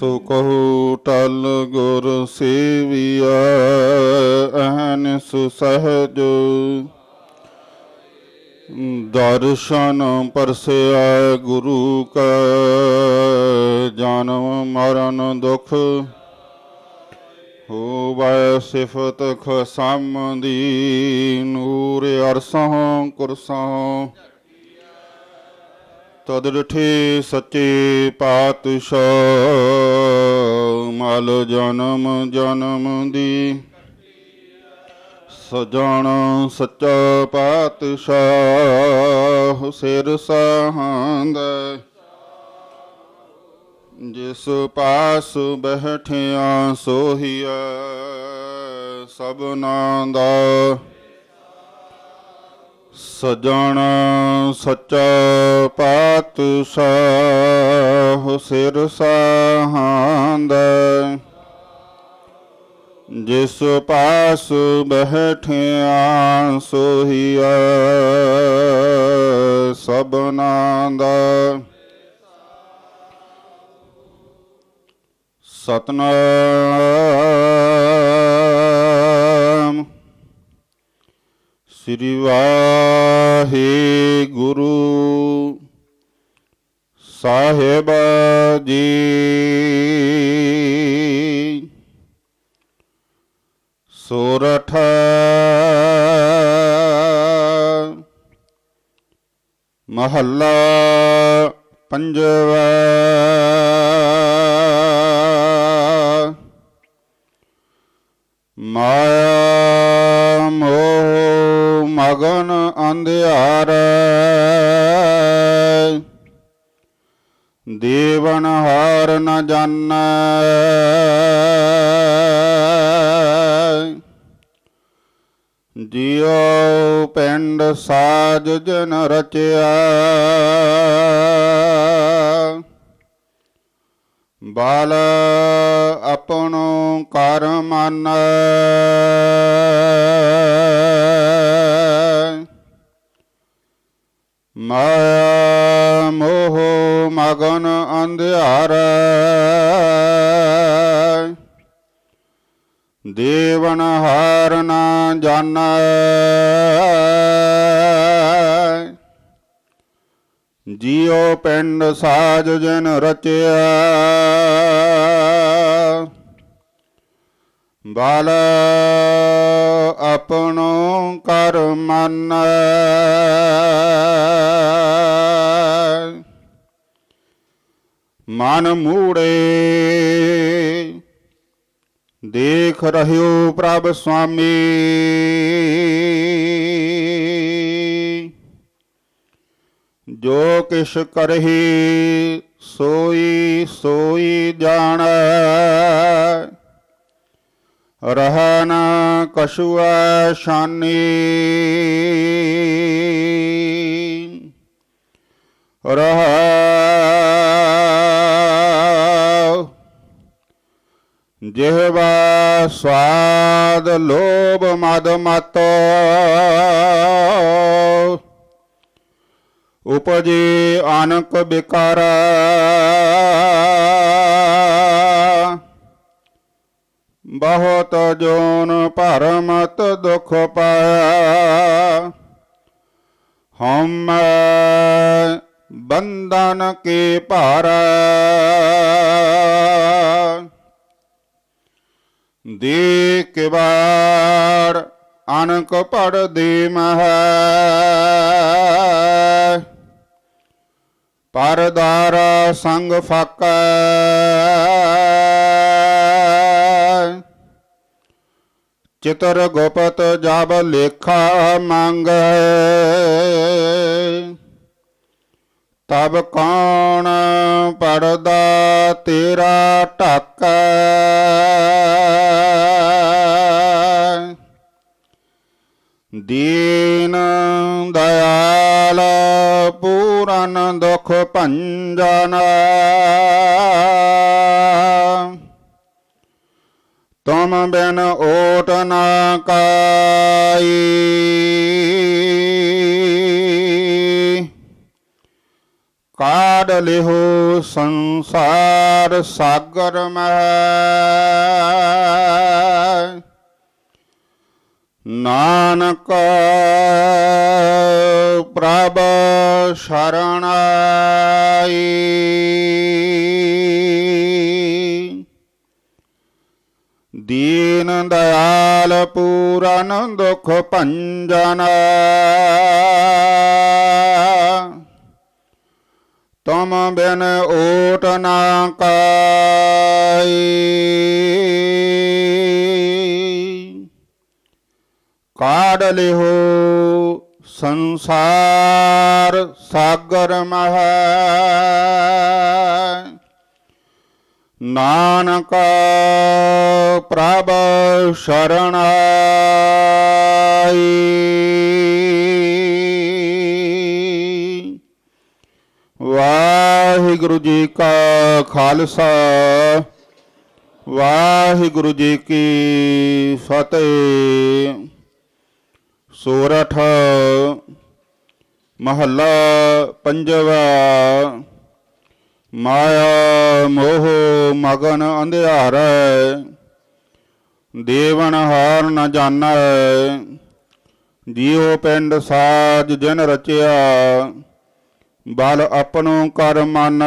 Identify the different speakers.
Speaker 1: ਸੋ ਕਹੂ ਟਲ ਗੁਰ ਸੇਵੀਆ ਅਹਨਿਸ ਸਹਜ ਦਰਸ਼ਨ ਪਰਸਿਆ ਗੁਰੂ ਕਾ, ਜਨਮ ਮਰਨ ਦੁਖ ਹੋਵੈ ਸਿਫਤ ਖਸਮ ਦੀ ਨੂਰ ਅਰਸੋਂ, ਕੁਰਸਾਂ ਤਦ ਡਠੇ ਸੱਚੇ ਪਾਤਸ਼ਾਹ, ਮਲ ਜਨਮ ਜਨਮ ਦੀ। ਸਜਣ ਸੱਚਾ ਪਾਤਸ਼ਾਹ, ਸਿਰ ਸਹਾੰਦ। ਜਿਸ ਪਾਸ ਬਹਿਠਿਆ ਸੋਹੀਆ ਸਭਨਾ ਦਾ ਸਜਣ ਸੱਚਾ ਪਾਤਸ਼ਾਹ ਸਿਰ ਸਹਾੰਦ। ਜਿਸ ਪਾਸ ਬਹਿਠਿਆ ਸੋਹੀਆ ਸਭਨਾ ਦਾ ਸਤਨਾਮ ਸ੍ਰੀ ਵਾਹਿਗੁਰੂ। ਸਾਹਿਬ ਜੀ। ਸੋਰਠ। ਮਹੱਲਾ ਪੰਜਵਾ। ਮਾਇਆ ਮੋਹ ਮਗਨ ਅੰਧਿਆਰ। ਦੇਵਨ ਹਾਰ ਨ ਜਾਣੈ। ਜਿਉ ਪਿੰਡ ਸਾਜ ਜਨ ਰਚਿਆ। ਬਾਲ ਆਪਣੋ ਕਰ ਮਨ। ਮਾਇਆ ਮੋਹ ਮਗਨ ਅੰਧਿਆਰ। ਦੇਵਨ ਹਾਰ ਨਾ ਜਾਣੈ। ਜਿਉ ਪਿੰਡ ਸਾਜ ਜਨ ਰਚਿਆ ਬਾਲ ਆਪਣੋ ਕਰ ਮਨ। ਮਨ ਮੂੜੇ ਦੇਖ ਰਹਿਓ ਪ੍ਰਭ ਸੁਆਮੀ। ਜੋ ਕਿਛ ਕਰਹੀ ਸੋਈ ਸੋਈ ਜਾਣੈ। ਰਹਿਨ ਕਛੁਆ ਸ਼ਾਨੀ। ਰਹਾ ਜਿਹਵਾ ਸਵਾਦ ਲੋਭ ਮਦ ਮਤ। ਉਪਜੇ ਅਨਕ ਬਿਕਾਰ। ਬਹੁਤ ਜੋਨ ਭਰਮਤ ਦੁਖ ਪਾਇਆ। ਹਮ ਬੰਧਨ ਕੇ ਭਾਰ। ਦੇ ਕੇ ਬਾਰ ਅਨਕ ਪੜ ਦੇ ਮਹ। ਪਰਦਾਰ ਸੰਗ ਫਾਕੈ। ਚਿਤਰ ਗੁਪਤ ਜਬ ਲੇਖਾ ਮੰਗੈ। ਤਬ ਕੌਣ ਪੜਦਾ ਤੇਰਾ ਢੱਕ। ਦੀਨ ਦਇਆਲ ਪੂਰਨ ਦੁਖ ਭੰਜਨ। ਬਿਨ ਓਟ ਨਾ ਕਾਈ। ਕਾਢ ਲਿਹੋ ਸੰਸਾਰ ਸਾਗਰ ਮਹਿ। ਨਾਨਕ ਪ੍ਰਭ ਸ਼ਰਣਾਈ ਦੀਨ ਦਇਆਲ ਪੂਰਨ ਦੁਖ ਭੰਜਨ। ਤੁਮ ਬਿਨ ਓਟ ਨਾ ਕਾਈ। ਕਾਢ ਲਿਹੋ ਸੰਸਾਰ ਸਾਗਰ ਮਹਾ। ਨਾਨਕ ਪ੍ਰਭ ਸ਼ਰਣਾਈ ਵਾਹਿਗੁਰੂ ਜੀ ਕਾ ਖਾਲਸਾ ਵਾਹਿਗੁਰੂ ਜੀ ਕੀ ਫਤਿਹ। ਸੋਰਠ ਮਹੱਲਾ ਪੰਜਵਾ ਮਾਇਆ ਮੋਹ ਮਗਨ ਅੰਧਿਆਰੈ, ਦੇਵਨ ਹਾਰ ਨ ਜਾਣੈ। ਜੀਉ ਪਿੰਡ ਸਾਜ ਜਿਨ ਰਚਿਆ, ਬਲ ਆਪਣੋ ਕਰ ਮਨ।